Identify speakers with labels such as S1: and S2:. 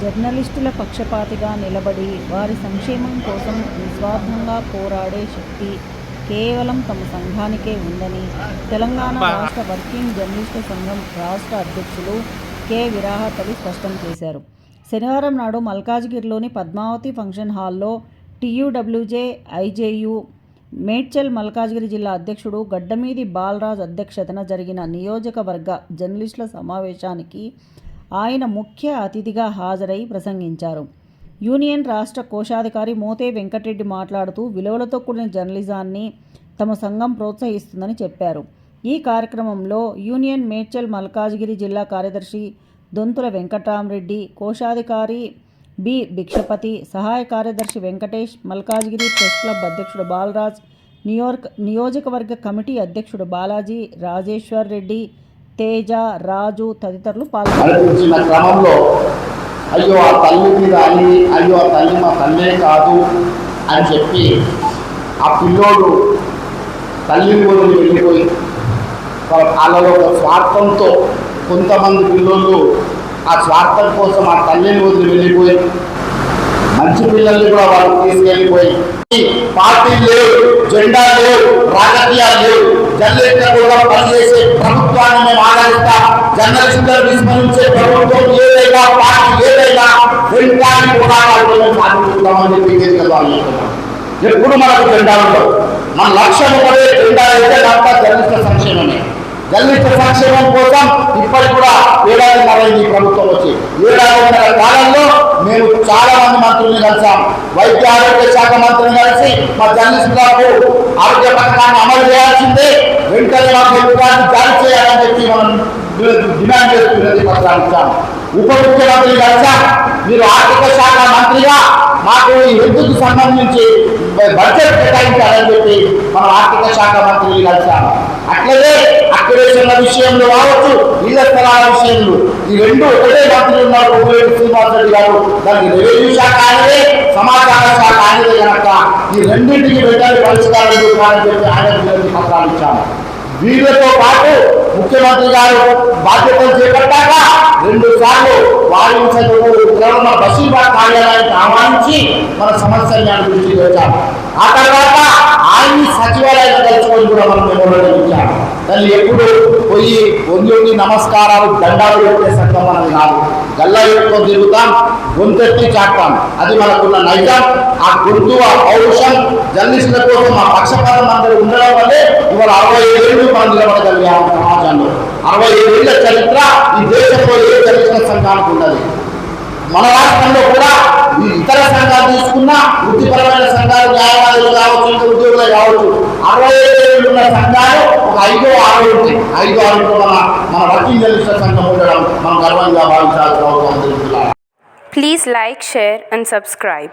S1: జర్నలిస్టుల పక్షపాతిగా నిలబడి వారి సంక్షేమం కోసం నిస్వార్థంగా పోరాడే శక్తి కేవలం తమ సంఘానికే ఉందని తెలంగాణ రాష్ట్ర వర్కింగ్ జర్నలిస్టుల సంఘం రాష్ట్ర అధ్యక్షులు కె. విరాహతలి స్పష్టం చేశారు. శనివారం నాడు మల్కాజ్గిరిలోని పద్మావతి ఫంక్షన్ హాల్లో టీయూడబ్ల్యూజే ఐజేయు మేడ్చల్ మల్కాజ్గిరి జిల్లా అధ్యక్షుడు గడ్డమీది బాలరాజ్ అధ్యక్షతన జరిగిన నియోజకవర్గ జర్నలిస్టుల సమావేశానికి ఆయన ముఖ్య అతిథిగా హాజరై ప్రసంగించారు. యూనియన్ రాష్ట్ర కోశాధికారి మోతే వెంకటరెడ్డి మాట్లాడుతూ విలువలతో కూడిన జర్నలిజాన్ని తమ సంఘం ప్రోత్సహిస్తుందని చెప్పారు. ఈ కార్యక్రమంలో యూనియన్ మేడ్చల్ మల్కాజ్గిరి జిల్లా కార్యదర్శి దొంతుల వెంకటరామరెడ్డి కోశాధికారి బి భిక్షపతి సహాయ కార్యదర్శి వెంకటేష్ మల్కాజ్గిరి ప్రెస్ క్లబ్ అధ్యక్షుడు బాలరాజ్ నియోర్క్ నియోజకవర్గ కమిటీ అధ్యక్షుడు బాలాజీ రాజేశ్వర్ రెడ్డి తేజ రాజు తదితరులు పాల్గొన్నారు.
S2: క్రమంలో అయ్యో ఆ తల్లి మీద అని అయ్యో ఆ తల్లి మా తల్లే కాదు అని చెప్పి ఆ పిల్లోడు తల్లిని కూడా వెళ్ళిపోయి వాళ్ళ వాళ్ళలో ఒక స్వార్థంతో కొంతమంది పిల్లోళ్ళు ఆ స్వార్థం కోసం ఆ తల్లిని వదిలి వెళ్ళిపోయి మంచి పిల్లల్ని కూడా వాళ్ళు తీసుకెళ్ళిపోయి పార్టీ లేవు జెండా లేవు రాజకీయాలు లేవు జర్నలిస్టులు కూడా పనిచేసే ప్రభుత్వాన్ని మేము ఆదరిస్తాం జర్నలిస్టులను విస్మరించే ప్రభుత్వం ఏదైనా పార్టీ ఏదైనా వెంటాన్ని పోరాటాలు వాళ్ళు సాధించుకుంటామని చెప్పి వేదికగా ఎప్పుడు మనకు జెండా ఉండవు. మన లక్ష్యం ఒకటే జెండా అయితే అంతా జర్నలిస్టుల సంక్షేమమే జర్నలిస్టుల సంక్షేమం కోసం ఇప్పటికి కూడా ఏడాది మరైంది ఈ ప్రభుత్వం వచ్చి ఏడాదిన్నర కాలంలో మేము చాలా మంది మంత్రుల్ని కలిసాం. వైద్య ఆరోగ్య శాఖ మంత్రిని కలిసి మా జర్నలిస్టులకు ఆరోగ్య పథకాన్ని అమలు చేయాల్సిందే. వెంటనే మాకు జారీ చేయాలి మనం డిమాండ్ చేస్తున్నది పత్రాలు ఉప ముఖ్యమంత్రి కలిసాం మీరు ఆర్థిక శాఖ మంత్రిగా మాకు ఈ విద్యుత్ సంబంధించి బడ్జెట్ కేటాయించాలని చెప్పి మనం ఆర్థిక శాఖ మంత్రిని కలిసాము అట్లనే అక్యురేషన్ల విషయంలో కావచ్చు ఇళ్ళ స్థలాల విషయంలో. ఈ రెండు ఒకటే మంత్రి ఉన్నారు కోవిరెడ్డి శ్రీనివాస్ రెడ్డి గారు. దానికి రెవెన్యూ శాఖ ఆయనదే సమాచార శాఖ ఆయనదే కనుక ఈ రెండింటికి వెళ్ళాలి పరిష్కారం చూపాలని చెప్పి ఆయన పత్రాలు ఇచ్చాము. వీళ్ళతో పాటు ముఖ్యమంత్రి గారు బాధ్యతలు చేపట్టాక రెండు సార్లు వారించకు మన బషీర్బాద్ కార్యాలయానికి ఆహ్వానించి మన సమస్యల్ని ఆయన దృష్టికి వచ్చాము ఆ తర్వాత ఆయన్ని సచివాలయాన్ని తెలుసుకొని కూడా మనం మెమోరియల్ ఇచ్చాము తల్లి ఎప్పుడు పోయి ఒంగి నమస్కారాలు దండాలు పెట్టే సంఘం మనది కాదు. గల్లా పెట్టుకొని తిరుగుతాం గొంతెత్తి చాటాం అది మనకున్న నైజం. ఆ గొంతు ఆ పౌరుషం జర్నలిస్టుల కోసం ఆ పక్షపాతం అందరూ ఉండడం వల్లే ఇవాళ అరవై ఏళ్ళు మనం నిలబడగలిగాము సమాజంలో అరవై ఏళ్ళ చరిత్ర ఈ దేశంలో ఏ చరిత్ర సంఘానికి ఉండదు. మన రాష్ట్రంలో కూడా ఇతర సంఘాలు తీసుకున్నా వృత్తిపరమైన సంఘాలు న్యాయవాదులు కావచ్చు ఉద్యోగులు కావచ్చు అరవై ఏళ్ళు ఉన్న సంఘాలు ఒక ఐదో ఆరు ఉంటాయి. ఐదో ఆరు మన మన వర్కింగ్ జర్నలిస్టుల సంఘం ఉండడం మనం గర్వంగా భావించాల్సిన అవసరం ఉంది.
S3: Please like, share, and subscribe.